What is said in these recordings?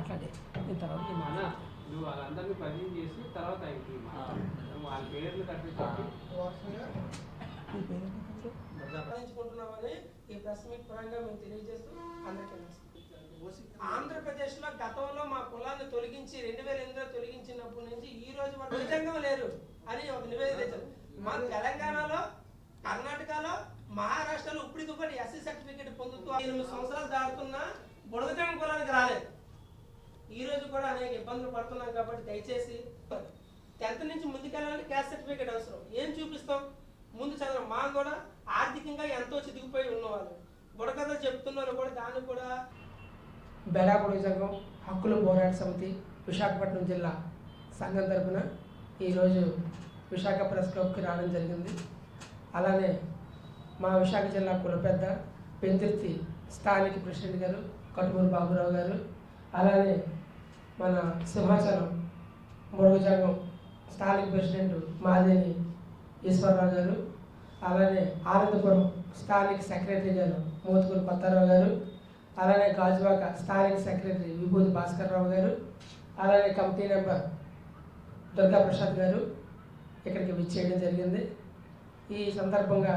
మాట్లాడే నేను తర్వాత. నువ్వు వాళ్ళందరినీ పరిచయం చేసి తర్వాత ఆయనకి. వాళ్ళ పేర్లు కట్టించి నీ పేరు ఏంటి తమ్ముడు? సంపాదించుకుంటున్నామని ఈ ప్రెస్ మీట్ పరంగా మేము తెలియజేస్తూ అందరికీ. ఆంధ్రప్రదేశ్లో గతంలో మా కులాన్ని తొలగించి రెండు వేల ఎనిమిదిలో తొలగించినప్పటి నుంచి ఈ రోజు వరకు నిజంగా లేరు అని ఒక నివేదిక ఇచ్చారు. మా తెలంగాణలో కర్ణాటకలో మహారాష్ట్రలో ఇప్పటికిప్పుడు ఎస్సీ సర్టిఫికేట్ పొందుతూ ఎనిమిది సంవత్సరాలు దాటుతున్నా బుడగజంగ కులానికి రాలేదు ఈ రోజు కూడా అనేక ఇబ్బందులు పడుతున్నాం కాబట్టి దయచేసి టెన్త్ నుంచి ముందుకెళ్ళాలంటే క్యాస్ట్ సర్టిఫికేట్ అవసరం. ఏం చూపిస్తాం? ముందు చదవడం. మా కూడా ఆర్థికంగా ఎంతో చితికిపోయి ఉన్నవాళ్ళు. బుడకథ చెప్తున్నారు కూడా దాన్ని కూడా బెడాపొడి సంఘం హక్కుల పోరాట సమితి విశాఖపట్నం జిల్లా సంఘం తరఫున ఈరోజు విశాఖ ప్రెస్ క్లబ్కి రావడం జరిగింది. అలానే మా విశాఖ జిల్లా కుల పెద్ద స్థానిక ప్రెసిడెంట్ గారు కటుమూరు బాబురావు గారు అలానే మన సింహాచలం మురుగు స్థానిక ప్రెసిడెంట్ మాదేని ఈశ్వరరావు గారు అలానే ఆనందపురం స్థానిక సెక్రటరీ గారు మోతుకూరు కొత్తారావు గారు అలానే గాజువాక స్థానిక సెక్రటరీ విభూతి భాస్కర్ రావు గారు అలానే కమిటీ నెంబర్ దుర్గా ప్రసాద్ గారు ఇక్కడికి విచ్చేయడం జరిగింది. ఈ సందర్భంగా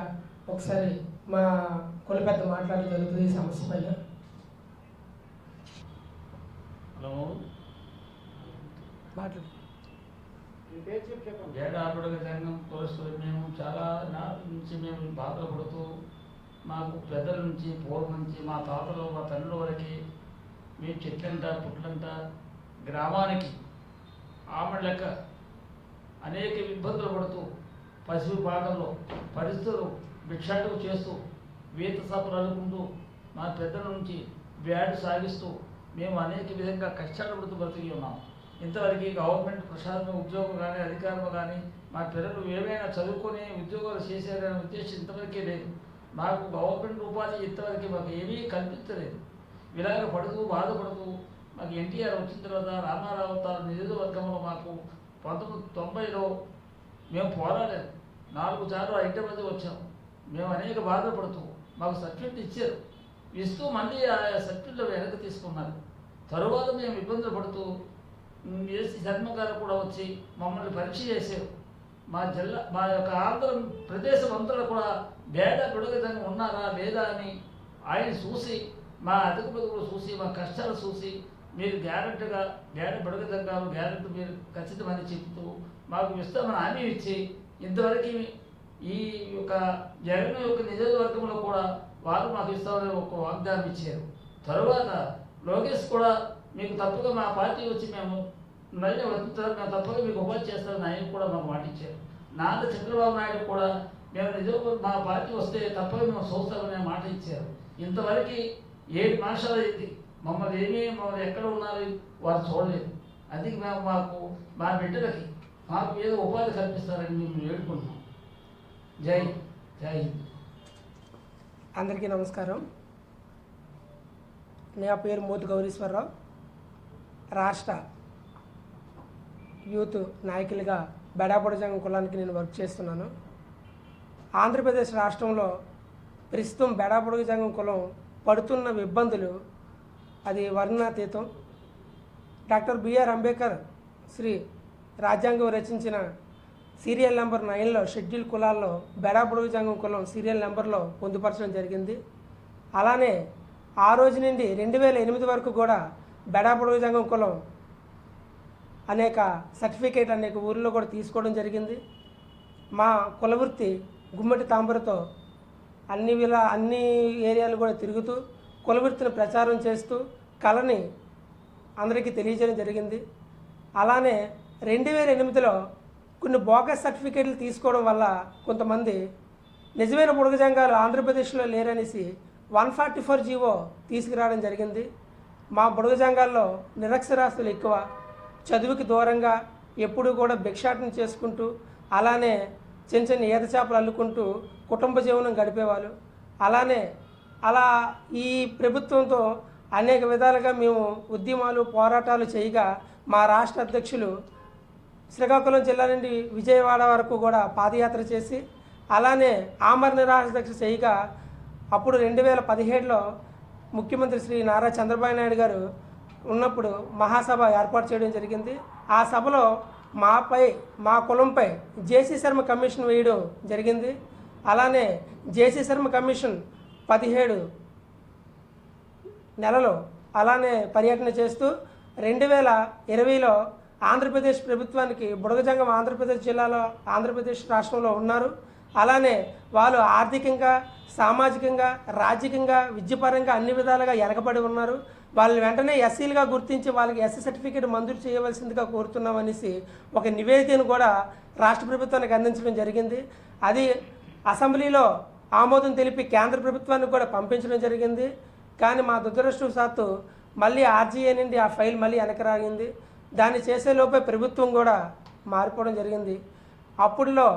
ఒకసారి మా కుల పెద్ద మాట్లాడడం జరుగుతుంది ఈ సమస్య పైన హలో. మాట్లాడు. ఏడ సంఘం కులస్తులు మేము చాలా నాటి నుంచి మేము బాధపడుతూ మాకు పెద్దల నుంచి పూర్వం నుంచి మా తాతలు మా తండ్రుల వరకు మేము చెట్లంట పుట్లంట గ్రామానికి ఆమె లెక్క అనేక ఇబ్బందులు పడుతూ పశువు పాటల్లో పరిస్థితులు భిక్షాటకు చేస్తూ వీత సభలు అనుకుంటూ మా పెద్దల నుంచి వ్యాడు సాగిస్తూ మేము అనేక విధంగా కష్టాలు పడుతూ బ్రతికి ఉన్నాం. ఇంతవరకు గవర్నమెంట్ ప్రశాసన ఉద్యోగం కానీ అధికారం కానీ మా పిల్లలు ఏమైనా చదువుకొని ఉద్యోగాలు చేశారనే ఉద్దేశం ఇంతవరకే లేదు. మాకు గవర్నమెంట్ ఉపాధి ఇంతవరకు మాకు ఏమీ కల్పించలేదు. ఇలాగ పడుతూ బాధపడుతూ మాకు ఎన్టీఆర్ వచ్చిన తర్వాత రామారావు తాను నియోజకవర్గంలో మాకు పంతొమ్మిది తొంభైలో మేము పోరాడాము నాలుగు సార్లు హైదరాబాద్ వచ్చాం. మేము అనేక బాధపడుతూ మాకు సర్టిఫికెట్ ఇచ్చారు. ఇస్తూ మళ్ళీ ఆ సర్టిఫికెట్లో వెనక్కి తీసుకున్నారు. తరువాత మేము ఇబ్బందులు పడుతూ ఉమ్, ఏసీ గారు కూడా వచ్చి మమ్మల్ని పరీక్ష చేశారు. మా జిల్లా మా యొక్క ఆంధ్ర ప్రదేశం అంతా కూడా భేద విడగదంగా ఉన్నారా లేదా అని ఆయన చూసి మా అధిక బతుకులు చూసి మా కష్టాలు చూసి మీరు గ్యారెంటీగా భేద బడగదంగా గ్యారెంటీ మీరు ఖచ్చితమని చెప్తూ మాకు ఇస్తామని హామీ ఇచ్చి ఇంతవరకు ఈ యొక్క జగన్ యొక్క నియోజకవర్గంలో కూడా వారు మాకు ఇస్తామని ఒక వాగ్దానం ఇచ్చారు. తరువాత లోకేష్ కూడా మీకు తప్పుగా మా పార్టీ వచ్చి మేము మళ్ళీ వదులుతారు మేము తప్పుగా మీకు ఉపాధి చేస్తారని ఆయన కూడా మాకు మాట ఇచ్చారు నాన్న చంద్రబాబు నాయుడు కూడా మేము నిజంగా మా పార్టీ వస్తే తప్పగా మేము చూస్తామనే మాట ఇచ్చారు. ఇంతవరకు ఏ మాషాలు అయింది. మమ్మల్ని ఏమీ మమ్మల్ని ఎక్కడ ఉన్నారు వారు చూడలేదు. అది మేము మాకు మా బిడ్డలకి మాకు ఏదో ఉపాధి కల్పిస్తారని మేము వేడుకుంటున్నాం. జై జై హింద్. అందరికీ నమస్కారం. నా పేరు మోతు గౌరీశ్వరరావు. రాష్ట్ర యూత్ నాయకులుగా బెడాపొడ కులానికి నేను వర్క్ చేస్తున్నాను. ఆంధ్రప్రదేశ్ రాష్ట్రంలో ప్రస్తుతం బెడాపొడుగు జంగం కులం పడుతున్న ఇబ్బందులు అది వర్ణాతీతం doctor B R Ambedkar Shri రాజ్యాంగం రచించిన సీరియల్ నెంబర్ నైన్లో షెడ్యూల్ కులాల్లో బెడాపొడుగు జంగం కులం సీరియల్ నెంబర్లో పొందుపరచడం జరిగింది. అలానే ఆ రోజు నుండి రెండు వేల ఎనిమిది వరకు కూడా బెడాపొడుగు సంఘం కులం అనేక సర్టిఫికేట్ అనేక ఊర్లో కూడా తీసుకోవడం జరిగింది. మా కులవృత్తి గుమ్మటి తాంబరతో అన్ని విలా అన్ని ఏరియాలు కూడా తిరుగుతూ కులవృత్తిని ప్రచారం చేస్తూ కళని అందరికీ తెలియజేయడం జరిగింది. అలానే రెండు వేల ఎనిమిదిలో కొన్ని బోగస్ సర్టిఫికేట్లు తీసుకోవడం వల్ల కొంతమంది నిజమైన బుడగజంగాలు ఆంధ్రప్రదేశ్లో లేరనేసి వన్ ఫార్టీ ఫోర్ జీవో తీసుకురావడం జరిగింది. మా బుడగ సంఘాల్లో నిరక్షరాస్తులు ఎక్కువ. చదువుకి దూరంగా ఎప్పుడూ కూడా భిక్షాటన చేసుకుంటూ అలానే చిన్న చిన్న ఈత చేపలు అల్లుకుంటూ కుటుంబ జీవనం గడిపేవాళ్ళు. అలానే అలా ఈ ప్రభుత్వంతో అనేక విధాలుగా మేము ఉద్యమాలు పోరాటాలు చేయగా మా రాష్ట్ర అధ్యక్షులు శ్రీకాకుళం జిల్లా నుండి విజయవాడ వరకు కూడా పాదయాత్ర చేసి అలానే ఆమర నిరాశ దీక్ష చేయగా అప్పుడు రెండు వేల పదిహేడులో ముఖ్యమంత్రి శ్రీ నారా చంద్రబాబు నాయుడు గారు ఉన్నప్పుడు మహాసభ ఏర్పాటు చేయడం జరిగింది. ఆ సభలో మాపై మా కులంపై జేసీ శర్మ కమిషన్ వేయడం జరిగింది. అలానే జేసీ శర్మ కమిషన్ పదిహేడు నెలలో అలానే పర్యటన చేస్తూ రెండు వేల ఇరవైలో ఆంధ్రప్రదేశ్ ప్రభుత్వానికి బుడగజంగం ఆంధ్రప్రదేశ్ జిల్లాలో ఆంధ్రప్రదేశ్ రాష్ట్రంలో ఉన్నారు. అలానే వాళ్ళు ఆర్థికంగా సామాజికంగా రాజకీయంగా విద్యపరంగా అన్ని విధాలుగా వెనకబడి ఉన్నారు. వాళ్ళని వెంటనే ఎస్సీలుగా గుర్తించి వాళ్ళకి ఎస్సీ సర్టిఫికేట్ మంజూరు చేయవలసిందిగా కోరుతున్నాం అనేసి ఒక నివేదికను కూడా రాష్ట్ర ప్రభుత్వానికి అందించడం జరిగింది. అది అసెంబ్లీలో ఆమోదం తెలిపి కేంద్ర ప్రభుత్వానికి కూడా పంపించడం జరిగింది. కానీ మా దురదృష్టవశాత్తు మళ్ళీ ఆర్జీఏ నుండి ఆ ఫైల్ మళ్ళీ వెనకరాగింది దాన్ని చేసేలోపే ప్రభుత్వం కూడా మారిపోవడం జరిగింది. అప్పుడులో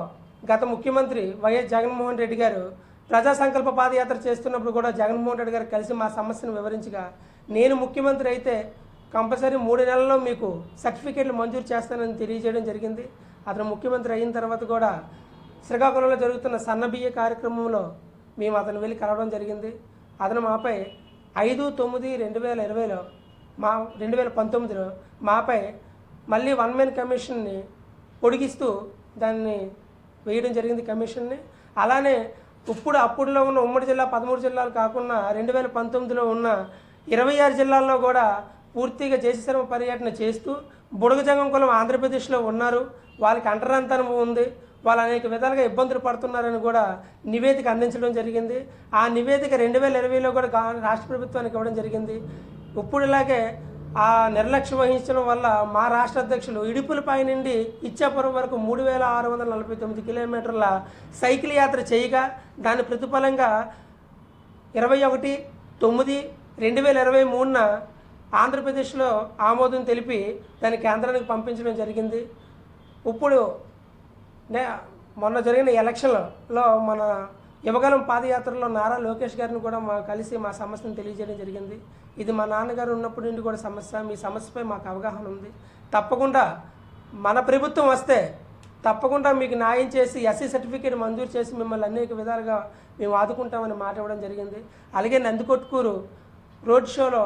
గత ముఖ్యమంత్రి వైఎస్ జగన్మోహన్ రెడ్డి గారు ప్రజా సంకల్ప పాదయాత్ర చేస్తున్నప్పుడు కూడా జగన్మోహన్ రెడ్డి గారు కలిసి మా సమస్యను వివరించగా నేను ముఖ్యమంత్రి అయితే కంపల్సరీ మూడు నెలల్లో మీకు సర్టిఫికేట్లు మంజూరు చేస్తానని తెలియజేయడం జరిగింది. అతను ముఖ్యమంత్రి అయిన తర్వాత కూడా శ్రీకాకుళంలో జరుగుతున్న సన్నబియ్య కార్యక్రమంలో మేము అతను వెళ్ళి కలవడం జరిగింది. అతను మాపై ఐదు తొమ్మిది రెండు వేల ఇరవైలో మా రెండు వేల పంతొమ్మిదిలో మాపై మళ్ళీ వన్ మెన్ కమిషన్ని పొడిగిస్తూ దాన్ని వేయడం జరిగింది కమిషన్ని. అలానే ఇప్పుడు అప్పుడులో ఉన్న ఉమ్మడి జిల్లా పదమూడు జిల్లాలు కాకుండా రెండు వేల పంతొమ్మిదిలో ఉన్న ఇరవై ఆరు జిల్లాల్లో కూడా పూర్తిగా జేసీశ్వరం పర్యటన చేస్తూ బుడగజంగం కులం ఆంధ్రప్రదేశ్లో ఉన్నారు. వాళ్ళకి అంటరాంతరం ఉంది. వాళ్ళు అనేక విధాలుగా ఇబ్బందులు పడుతున్నారని కూడా నివేదిక అందించడం జరిగింది. ఆ నివేదిక రెండు వేల ఇరవైలో కూడా రాష్ట్ర ప్రభుత్వానికి ఇవ్వడం జరిగింది. ఇప్పుడులాగే ఆ నిర్లక్ష్యం వహించడం వల్ల మా రాష్ట్ర అధ్యక్షులు ఇడుపులపై నుండి ఇచ్చాపురం వరకు మూడు వేల ఆరు వందల నలభై తొమ్మిది కిలోమీటర్ల సైకిల్ యాత్ర చేయగా దాని ప్రతిఫలంగా ఇరవై ఒకటి తొమ్మిది రెండు వేల ఇరవై మూడున ఆంధ్రప్రదేశ్లో ఆమోదం తెలిపి దాన్ని కేంద్రానికి పంపించడం జరిగింది. ఇప్పుడు నే మొన్న జరిగిన ఎలక్షన్లో మన యువగలం పాదయాత్రలో నారా లోకేష్ గారిని కూడా మా కలిసి మా సమస్యను తెలియజేయడం జరిగింది. ఇది మా నాన్నగారు ఉన్నప్పటి నుండి కూడా సమస్య. మీ సమస్యపై మాకు అవగాహన ఉంది. తప్పకుండా మన ప్రభుత్వం వస్తే తప్పకుండా మీకు న్యాయం చేసి ఎస్సీ సర్టిఫికేట్ మంజూరు చేసి మిమ్మల్ని అనేక విధాలుగా మేము ఆదుకుంటామని మాట ఇవ్వడం జరిగింది. అలాగే నందికొట్కూరు రోడ్ షోలో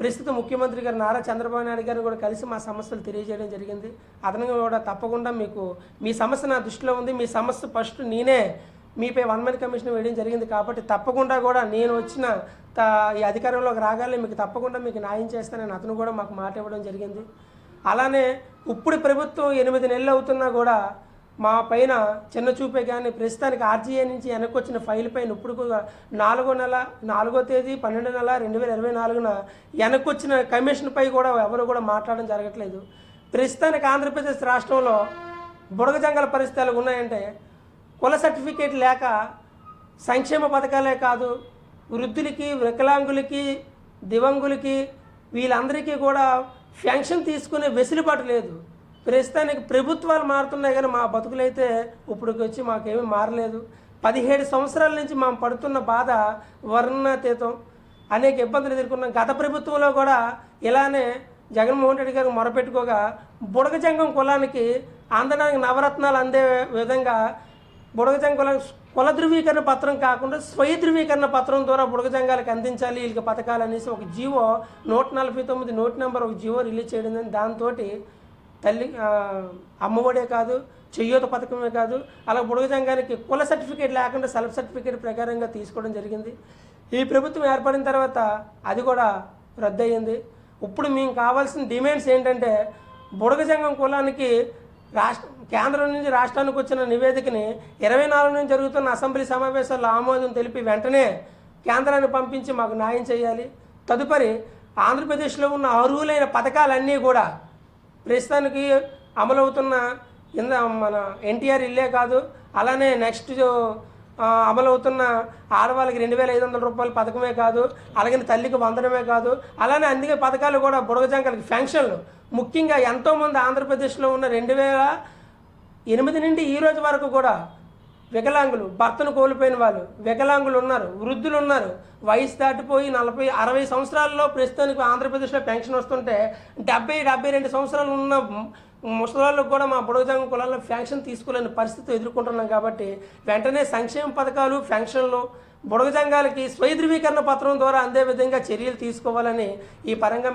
ప్రస్తుత ముఖ్యమంత్రి గారు నారా చంద్రబాబు నాయుడు గారిని కూడా కలిసి మా సమస్యలు తెలియజేయడం జరిగింది. అదనంగా కూడా తప్పకుండా మీకు మీ సమస్య నా దృష్టిలో ఉంది. మీ సమస్య ఫస్ట్ నేనే మీపై వన్ మంత్ కమిషన్ వేయడం జరిగింది కాబట్టి తప్పకుండా కూడా నేను వచ్చిన ఈ అధికారంలోకి రాగానే మీకు తప్పకుండా మీకు న్యాయం చేస్తానని అతను కూడా మాకు మాట ఇవ్వడం జరిగింది. అలానే ఇప్పుడు ప్రభుత్వం ఎనిమిది నెలలు అవుతున్నా కూడా మా పైన చిన్న చూపే కానీ ప్రస్తుతానికి ఆర్జీఏ నుంచి వెనక్కి వచ్చిన ఫైల్ పైన ఇప్పుడు నాలుగో నెల నాలుగో తేదీ పన్నెండు నెల రెండు వేల ఇరవై నాలుగున వెనక్కి వచ్చిన కమిషన్పై కూడా ఎవరు కూడా మాట్లాడడం జరగట్లేదు. ప్రస్తుతానికి ఆంధ్రప్రదేశ్ రాష్ట్రంలో బుడగజంగల పరిస్థితులు ఉన్నాయంటే కుల సర్టిఫికేట్ లేక సంక్షేమ పథకాలే కాదు వృద్ధులకి వికలాంగులకి దివంగులకి వీళ్ళందరికీ కూడా పెన్షన్ తీసుకునే వెసులుబాటు లేదు. ప్రస్తుతానికి ప్రభుత్వాలు మారుతున్నాయి కానీ మా బతుకులైతే ఇప్పటికి వచ్చి మాకేమీ మారలేదు. పదిహేడు సంవత్సరాల నుంచి మేము పడుతున్న బాధ వర్ణాతీతం అనేక ఇబ్బందులు ఎదుర్కొన్నాం. గత ప్రభుత్వంలో కూడా ఇలానే జగన్మోహన్ రెడ్డి గారు మొరపెట్టుకోగా బుడగజంగం కులానికి అందడానికి నవరత్నాలు అందే విధంగా బుడగజంగ కుల ధృవీకరణ పత్రం కాకుండా స్వయ ధృవీకరణ పత్రం ద్వారా బుడగజంగాలకు అందించాలి వీళ్ళకి పథకాలు అనేసి ఒక జీవో నూట నలభై తొమ్మిది నోట్ నెంబర్ ఒక జీవో రిలీజ్ చేయడం దాంతో తల్లి అమ్మఒడే కాదు చెయ్యోత పథకమే కాదు అలా బుడగజంగానికి కుల సర్టిఫికేట్ లేకుండా సెల్ఫ్ సర్టిఫికేట్ ప్రకారంగా తీసుకోవడం జరిగింది. ఈ ప్రభుత్వం ఏర్పడిన తర్వాత అది కూడా రద్దయింది. ఇప్పుడు మేము కావాల్సిన డిమాండ్స్ ఏంటంటే బుడగజంగం కులానికి రాష్ట్ర కేంద్రం నుంచి రాష్ట్రానికి వచ్చిన నివేదికని ఇరవై నాలుగు నుంచి జరుగుతున్న అసెంబ్లీ సమావేశాల్లో ఆమోదం తెలిపి వెంటనే కేంద్రాన్ని పంపించి మాకు న్యాయం చేయాలి. తదుపరి ఆంధ్రప్రదేశ్లో ఉన్న అర్హులైన పథకాలన్నీ కూడా ప్రస్తుతానికి అమలవుతున్న ఇంద మన ఎన్టీఆర్ ఇల్లే కాదు అలానే నెక్స్ట్ అమలవుతున్న ఆడవాళ్ళకి రెండు వేల ఐదు వందల రూపాయల పథకమే కాదు అలాగే తల్లికి వందనమే కాదు అలానే అందుకే పథకాలు కూడా బుడగజంకలకి ఫెన్షన్లు ముఖ్యంగా ఎంతోమంది ఆంధ్రప్రదేశ్లో ఉన్న రెండు వేల ఎనిమిది నుండి ఈ రోజు వరకు కూడా వికలాంగులు భర్తను కోల్పోయిన వాళ్ళు వికలాంగులు ఉన్నారు వృద్ధులు ఉన్నారు. వయసు దాటిపోయి నలభై అరవై సంవత్సరాల్లో ప్రస్తుతానికి ఆంధ్రప్రదేశ్లో పెన్షన్ వస్తుంటే డెబ్బై డెబ్బై రెండు సంవత్సరాలు ఉన్న ముసలాళ్ళకు కూడా మా బుడగజంగం కులాల్లో పెన్షన్ తీసుకోలేని పరిస్థితి ఎదుర్కొంటున్నాం కాబట్టి వెంటనే సంక్షేమ పథకాలు పెన్షన్లు బుడగజంగాలకి స్వయ ధృవీకరణ పత్రం ద్వారా అందే విధంగా చర్యలు తీసుకోవాలని ఈ పరంగా